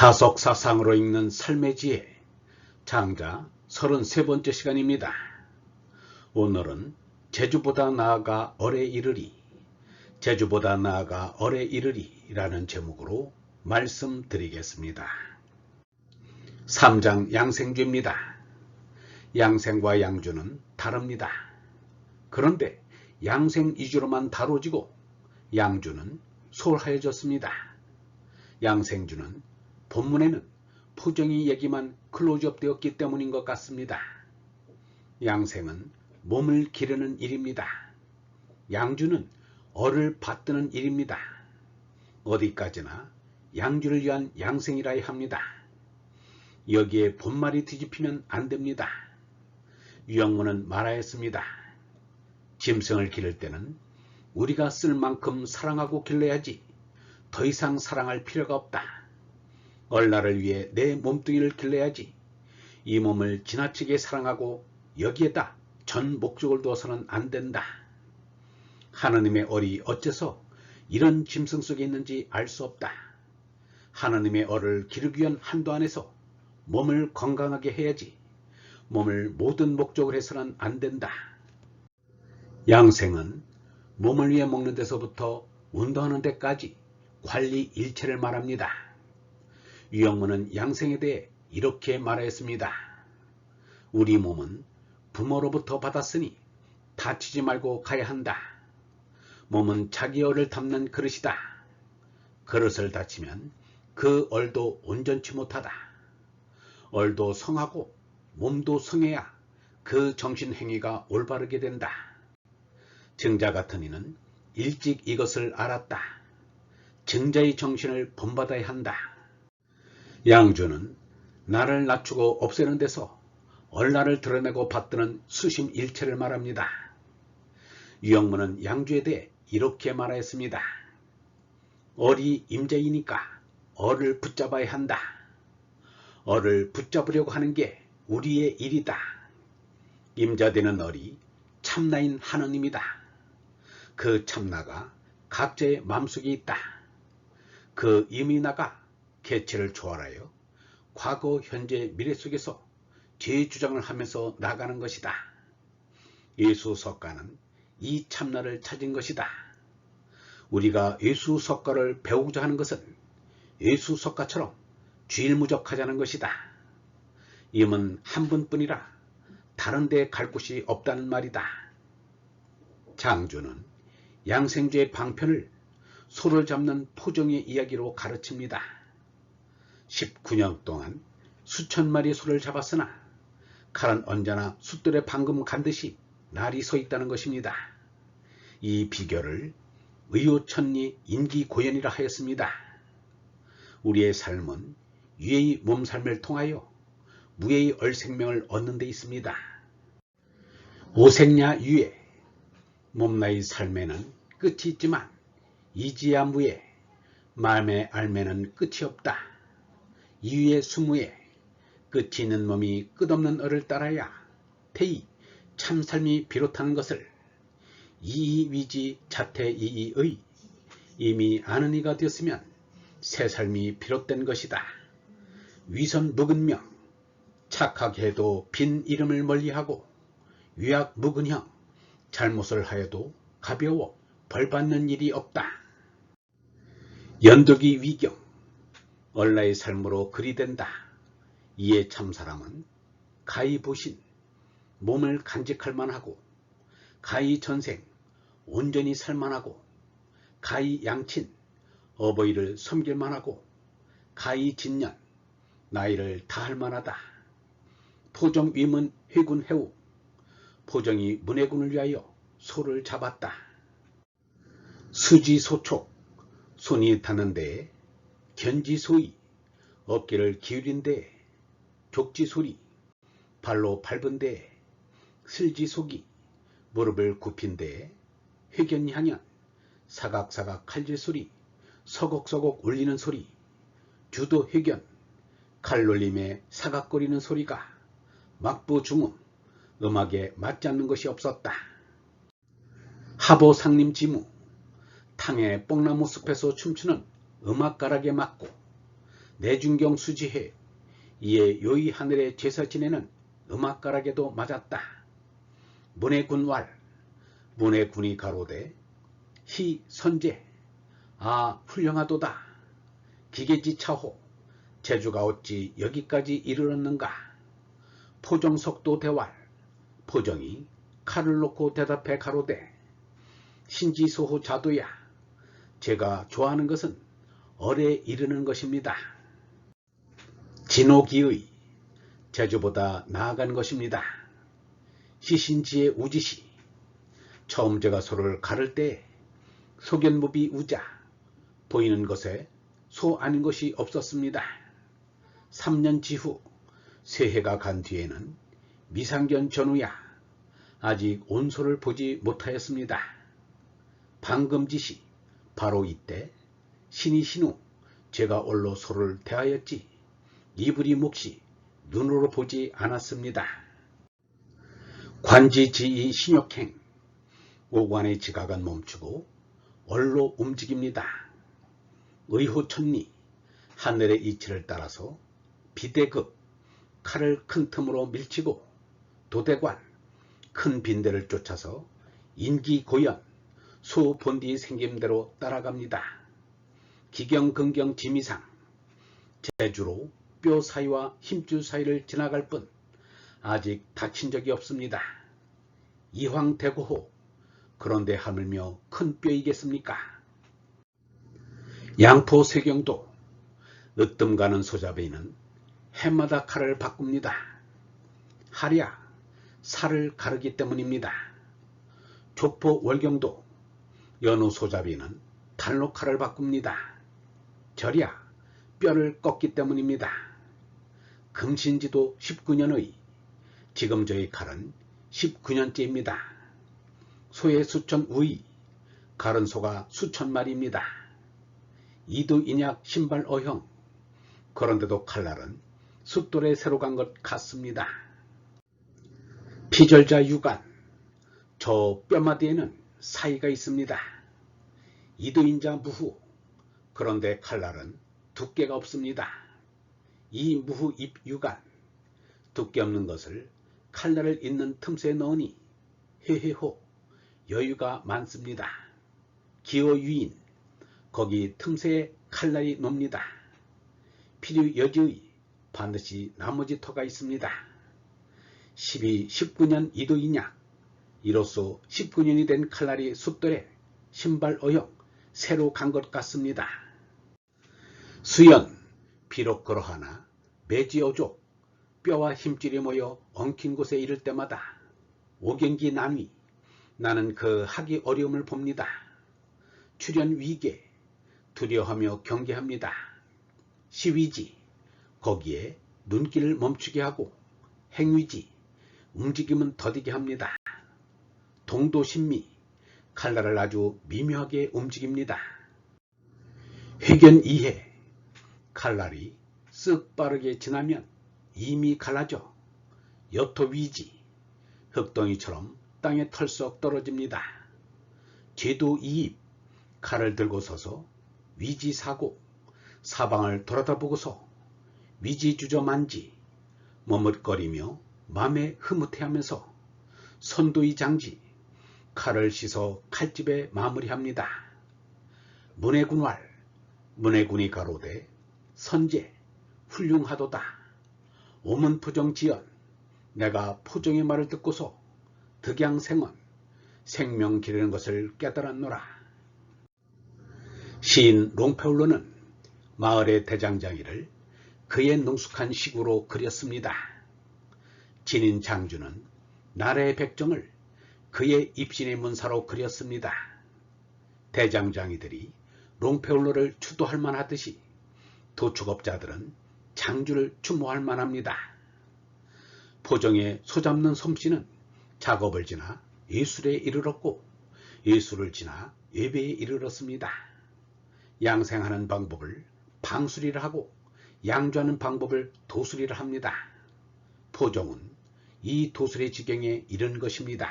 다속사상으로 읽는 삶의 지혜 장자 33번째 시간입니다. 오늘은 제주보다 나아가 어뢰 이르리 제주보다 나아가 어뢰 이르리 라는 제목으로 말씀드리겠습니다. 3장 양생주입니다. 양생과 양주는 다릅니다. 그런데 양생 이주로만 다뤄지고 양주는 소홀하여졌습니다. 양생주는 본문에는 포정이 얘기만 클로즈업 되었기 때문인 것 같습니다. 양생은 몸을 기르는 일입니다. 양주는 얼을 받드는 일입니다. 어디까지나 양주를 위한 양생이라야 합니다. 여기에 본말이 뒤집히면 안됩니다. 유영문은 말하였습니다. 짐승을 기를 때는 우리가 쓸 만큼 사랑하고 길러야지 더 이상 사랑할 필요가 없다. 얼라를 위해 내 몸뚱이를 길러야지 이 몸을 지나치게 사랑하고 여기에다 전 목적을 두어서는 안 된다. 하나님의 얼이 어째서 이런 짐승 속에 있는지 알 수 없다. 하나님의 얼을 기르기 위한 한도 안에서 몸을 건강하게 해야지 몸을 모든 목적을 해서는 안 된다. 양생은 몸을 위해 먹는 데서부터 운동하는 데까지 관리 일체를 말합니다. 유영문은 양생에 대해 이렇게 말하였습니다. 우리 몸은 부모로부터 받았으니 다치지 말고 가야 한다. 몸은 자기 얼을 담는 그릇이다. 그릇을 다치면 그 얼도 온전치 못하다. 얼도 성하고 몸도 성해야 그 정신행위가 올바르게 된다. 증자 같은 이는 일찍 이것을 알았다. 증자의 정신을 본받아야 한다. 양주는 나를 낮추고 없애는 데서 얼나를 드러내고 받드는 수심 일체를 말합니다. 유영문은 양주에 대해 이렇게 말하였습니다. 얼이 임자이니까 얼을 붙잡아야 한다. 얼을 붙잡으려고 하는 게 우리의 일이다. 임자되는 얼이 참나인 하느님이다. 그 참나가 각자의 마음속에 있다. 그 이민나가 개체를 초월하여 과거, 현재, 미래 속에서 제 주장을 하면서 나가는 것이다. 예수 석가는 이 참나를 찾은 것이다. 우리가 예수 석가를 배우고자 하는 것은 예수 석가처럼 주일무적하자는 것이다. 임은 한 분뿐이라 다른 데 갈 곳이 없다는 말이다. 장주는 양생주의 방편을 소를 잡는 포정의 이야기로 가르칩니다. 19년 동안 수천 마리 소를 잡았으나 칼은 언제나 숫들에 방금 간 듯이 날이 서 있다는 것입니다. 이 비결을 의오천리 인기고연이라 하였습니다. 우리의 삶은 유의 몸삶을 통하여 무의 얼생명을 얻는 데 있습니다. 오생야 유의 몸나의 삶에는 끝이 있지만 이지야 무의 마음의 알매는 끝이 없다. 이유의 수무에 끝이 있는 몸이 끝없는 얼을 따라야 태이 참 삶이 비롯하는 것을 이위지 자태이의 이미 아는 이가 되었으면 새 삶이 비롯된 것이다. 위선 묵은명 착하게 해도 빈 이름을 멀리하고 위약 묵은형 잘못을 하여도 가벼워 벌받는 일이 없다. 연덕이 위경 얼라의 삶으로 그리 된다. 이에 참사람은 가히 보신 몸을 간직할 만하고 가히 전생 온전히 살 만하고 가히 양친 어버이를 섬길 만하고 가히 진년 나이를 다할 만하다. 포정 위문 회군 해우 포정이 문해군을 위하여 소를 잡았다. 수지소촉 손이 닿는데 견지소이 어깨를 기울인데 족지소리 발로 밟은데 슬지속이 무릎을 굽힌데 회견향연 사각사각 칼질 소리 서걱서걱 울리는 소리 주도 회견 칼놀림에 사각거리는 소리가 막부 중음 음악에 맞지 않는 것이 없었다. 하보 상림 지무 탕의 뽕나무 숲에서 춤추는 음악가락에 맞고 내중경 수지해 이에 요이 하늘에 제사 지내는 음악가락에도 맞았다. 문의 군왈 문의 군이 가로되 희 선제 아 훌륭하도다 기계지 차호 제주가 어찌 여기까지 이르렀는가 포정석도 대왈 포정이 칼을 놓고 대답해 가로되 신지소호 자도야 제가 좋아하는 것은 얼에 이르는 것입니다. 진호기의 제주보다 나아간 것입니다. 시신지의 우지시 처음 제가 소를 가를 때 소견무비 우자 보이는 것에 소 아닌 것이 없었습니다. 3년 지후 새해가 간 뒤에는 미상견 전후야 아직 온 소를 보지 못하였습니다. 방금 지시 바로 이때 신이 신후 제가 올로 소를 대하였지 이불이 몫이 눈으로 보지 않았습니다. 관지지이 신욕행 오관의 지각은 멈추고 얼로 움직입니다. 의호천리 하늘의 이치를 따라서 비대급 칼을 큰 틈으로 밀치고 도대관 큰 빈대를 쫓아서 인기고연 소본디 생김대로 따라갑니다. 기경 근경 지미상 제주로 뼈 사이와 힘줄 사이를 지나갈 뿐 아직 다친 적이 없습니다. 이황대고호 그런데 하물며 큰 뼈이겠습니까? 양포 세경도 으뜸 가는 소잡이는 해마다 칼을 바꿉니다. 하랴 살을 가르기 때문입니다. 조포 월경도 연우 소잡이는 달로 칼을 바꿉니다. 절야 뼈를 꺾기 때문입니다. 금신지도 19년의 지금 저희 칼은 19년째입니다. 소의 수천 우이 가른 소가 수천 마리입니다. 이두 인약 신발 어형 그런데도 칼날은 숫돌에 새로 간 것 같습니다. 피절자 유관 저 뼈마디에는 사이가 있습니다. 이두인자 무후 그런데 칼날은 두께가 없습니다. 이 무후 입 유관 두께 없는 것을 칼날을 잇는 틈새에 넣으니 헤헤호 여유가 많습니다. 기어 유인 거기 틈새에 칼날이 놉니다. 필요 여지의 반드시 나머지 터가 있습니다. 12, 19년 이도이냐 이로써 19년이 된 칼날이 숫돌에 신발 어역 새로 간 것 같습니다. 수연 비록 그러하나 매지어족 뼈와 힘줄이 모여 엉킨 곳에 이를 때마다 오경기 남이 나는 그 하기 어려움을 봅니다. 출현 위계 두려워하며 경계합니다. 시위지 거기에 눈길을 멈추게 하고 행위지 움직임은 더디게 합니다. 동도신미 칼날을 아주 미묘하게 움직입니다. 회견 이해 칼날이 쓱 빠르게 지나면 이미 갈라져 여토 위지 흙덩이처럼 땅에 털썩 떨어집니다. 제도 이입 칼을 들고 서서 위지 사고 사방을 돌아다 보고서 위지 주저 만지 머뭇거리며 맘에 흐뭇해하면서 선도이 장지 칼을 씻어 칼집에 마무리합니다. 문해군왈 문해군이 가로되 선제 훌륭하도다. 오문포정지연 내가 포정의 말을 듣고서 득양생원 생명 기르는 것을 깨달았노라. 시인 롱페울로는 마을의 대장장이를 그의 능숙한 식으로 그렸습니다. 진인 장주는 나라의 백정을 그의 입신의 문사로 그렸습니다. 대장장이들이 롱페울로를 추도할 만하듯이 도축업자들은 장주를 추모할 만합니다. 포정의 소잡는 솜씨는 작업을 지나 예술에 이르렀고 예술을 지나 예배에 이르렀습니다. 양생하는 방법을 방술이라 하고 양조하는 방법을 도술이라 합니다. 포정은 이 도술의 지경에 이른 것입니다.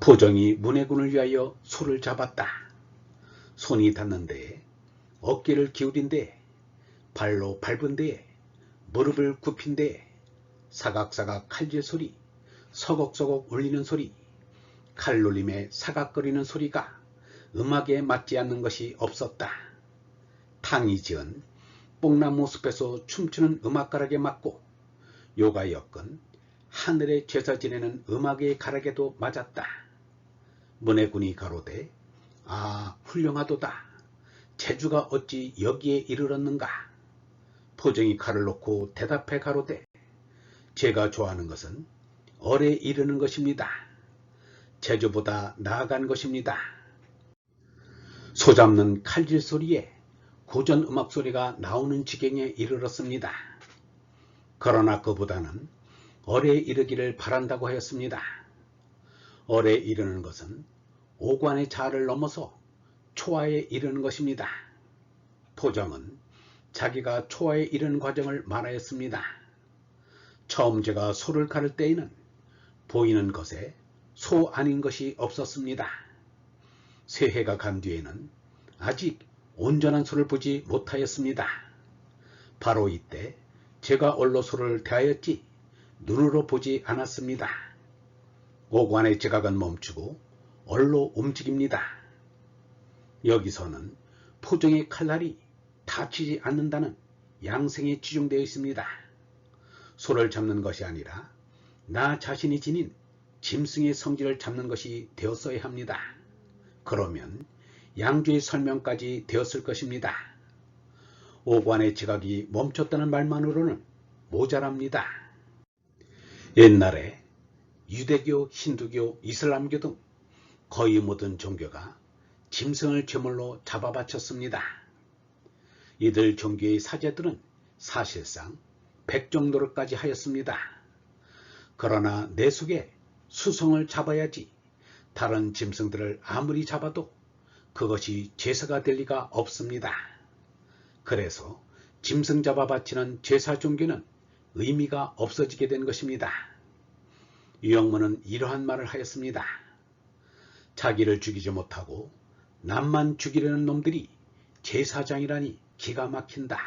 포정이 문해군을 위하여 소를 잡았다. 손이 닿는데 어깨를 기울인 데 발로 밟은 데에 무릎을 굽힌 데에 사각사각 칼질 소리, 서걱서걱 울리는 소리, 칼놀림에 사각거리는 소리가 음악에 맞지 않는 것이 없었다. 탕이 지은 뽕나무 숲에서 춤추는 음악가락에 맞고 요가 엮은 하늘에 제사 지내는 음악의 가락에도 맞았다. 문해군이 가로되 아 훌륭하도다. 제주가 어찌 여기에 이르렀는가? 포정이 칼을 놓고 대답해 가로되 제가 좋아하는 것은 얼에 이르는 것입니다. 제주보다 나아간 것입니다. 소잡는 칼질 소리에 고전 음악 소리가 나오는 지경에 이르렀습니다. 그러나 그보다는 얼에 이르기를 바란다고 하였습니다. 얼에 이르는 것은 오관의 자를 넘어서 초화에 이르는 것입니다. 포정은 자기가 초화에 이르는 과정을 말하였습니다. 처음 제가 소를 가를 때에는 보이는 것에 소 아닌 것이 없었습니다. 새해가 간 뒤에는 아직 온전한 소를 보지 못하였습니다. 바로 이때 제가 얼로 소를 대하였지 눈으로 보지 않았습니다. 오관의 지각은 멈추고 얼로 움직입니다. 여기서는 포정의 칼날이 다치지 않는다는 양생에 지중되어 있습니다. 소를 잡는 것이 아니라 나 자신이 지닌 짐승의 성질을 잡는 것이 되었어야 합니다. 그러면 양주의 설명까지 되었을 것입니다. 오관의 지각이 멈췄다는 말만으로는 모자랍니다. 옛날에 유대교, 힌두교, 이슬람교 등 거의 모든 종교가 짐승을 제물로 잡아 바쳤습니다. 이들 종교의 사제들은 사실상 백정노릇까지 하였습니다. 그러나 내 속에 수성을 잡아야지 다른 짐승들을 아무리 잡아도 그것이 제사가 될 리가 없습니다. 그래서 짐승 잡아 바치는 제사 종교는 의미가 없어지게 된 것입니다. 유영문은 이러한 말을 하였습니다. 자기를 죽이지 못하고 남만 죽이려는 놈들이 제사장이라니 기가 막힌다.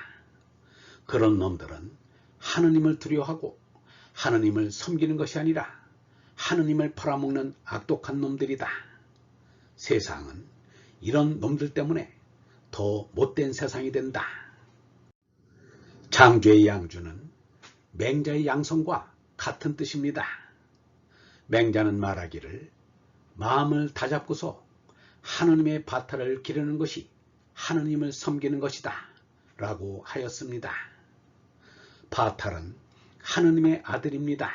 그런 놈들은 하느님을 두려워하고 하느님을 섬기는 것이 아니라 하느님을 팔아먹는 악독한 놈들이다. 세상은 이런 놈들 때문에 더 못된 세상이 된다. 장죄의 양주는 맹자의 양성과 같은 뜻입니다. 맹자는 말하기를 마음을 다잡고서 하느님의 바탈을 기르는 것이 하느님을 섬기는 것이다 라고 하였습니다. 바탈은 하느님의 아들입니다.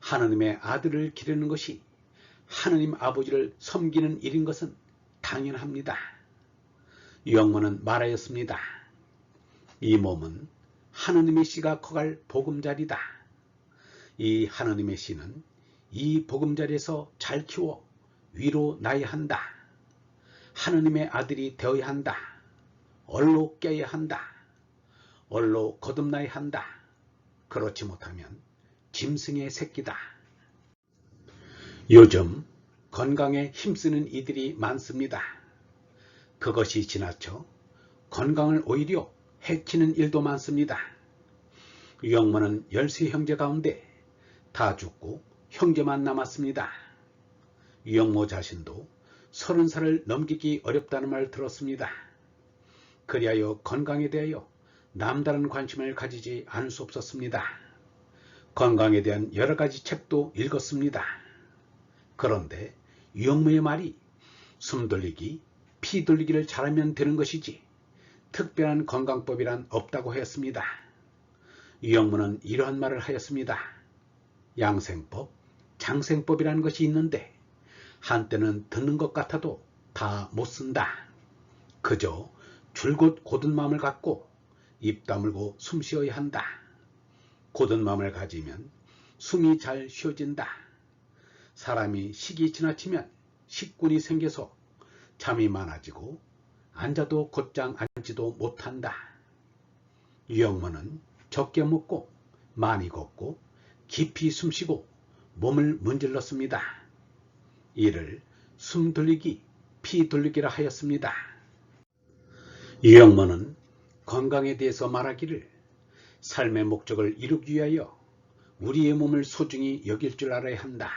하느님의 아들을 기르는 것이 하느님 아버지를 섬기는 일인 것은 당연합니다. 영문은 말하였습니다. 이 몸은 하느님의 씨가 커갈 보금자리다. 이 하느님의 씨는 이 보금자리에서 잘 키워 위로 나야 한다. 하느님의 아들이 되어야 한다. 얼로 깨야 한다. 얼로 거듭나야 한다. 그렇지 못하면 짐승의 새끼다. 요즘 건강에 힘쓰는 이들이 많습니다. 그것이 지나쳐 건강을 오히려 해치는 일도 많습니다. 유영모는 열세 형제 가운데 다 죽고 형제만 남았습니다. 유영모 자신도 서른 살을 넘기기 어렵다는 말 들었습니다. 그리하여 건강에 대하여 남다른 관심을 가지지 않을 수 없었습니다. 건강에 대한 여러 가지 책도 읽었습니다. 그런데 유영모의 말이 숨 돌리기, 피 돌리기를 잘하면 되는 것이지 특별한 건강법이란 없다고 했습니다. 유영모는 이러한 말을 하였습니다. 양생법, 장생법이라는 것이 있는데 한때는 듣는 것 같아도 다 못 쓴다. 그저 줄곧 고든 마음을 갖고 입 다물고 숨 쉬어야 한다. 고든 마음을 가지면 숨이 잘 쉬어진다. 사람이 식이 지나치면 식군이 생겨서 잠이 많아지고 앉아도 곧장 앉지도 못한다. 유영모는 적게 먹고 많이 걷고 깊이 숨쉬고 몸을 문질렀습니다. 이를 숨 돌리기, 피 돌리기라 하였습니다. 유영모는 건강에 대해서 말하기를 삶의 목적을 이루기 위하여 우리의 몸을 소중히 여길 줄 알아야 한다.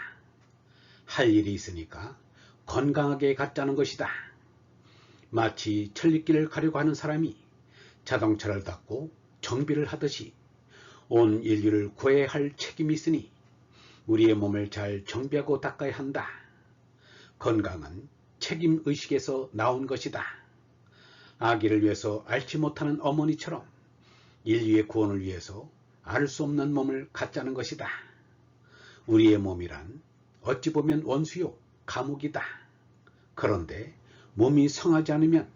할 일이 있으니까 건강하게 갖자는 것이다. 마치 천리길을 가려고 하는 사람이 자동차를 닦고 정비를 하듯이 온 인류를 구해야 할 책임이 있으니 우리의 몸을 잘 정비하고 닦아야 한다. 건강은 책임의식에서 나온 것이다. 아기를 위해서 앓지 못하는 어머니처럼 인류의 구원을 위해서 알 수 없는 몸을 갖자는 것이다. 우리의 몸이란 어찌 보면 원수요 감옥이다. 그런데 몸이 성하지 않으면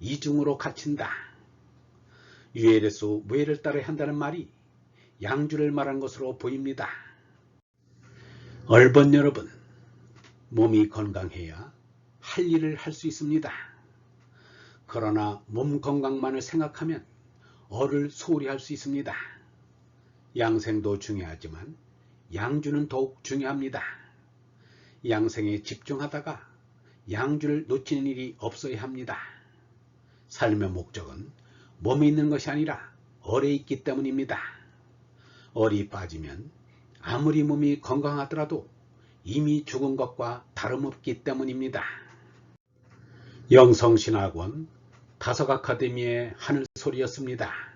이중으로 갇힌다. 유엘에서 무예를 따라야 한다는 말이 양주를 말한 것으로 보입니다. 얼번 여러분, 몸이 건강해야 할 일을 할 수 있습니다. 그러나 몸 건강만을 생각하면 어를 소홀히 할 수 있습니다. 양생도 중요하지만 양주는 더욱 중요합니다. 양생에 집중하다가 양주를 놓치는 일이 없어야 합니다. 삶의 목적은 몸에 있는 것이 아니라 얼에 있기 때문입니다. 얼이 빠지면 아무리 몸이 건강하더라도 이미 죽은 것과 다름없기 때문입니다. 영성신학원 다석 아카데미의 하늘소리였습니다.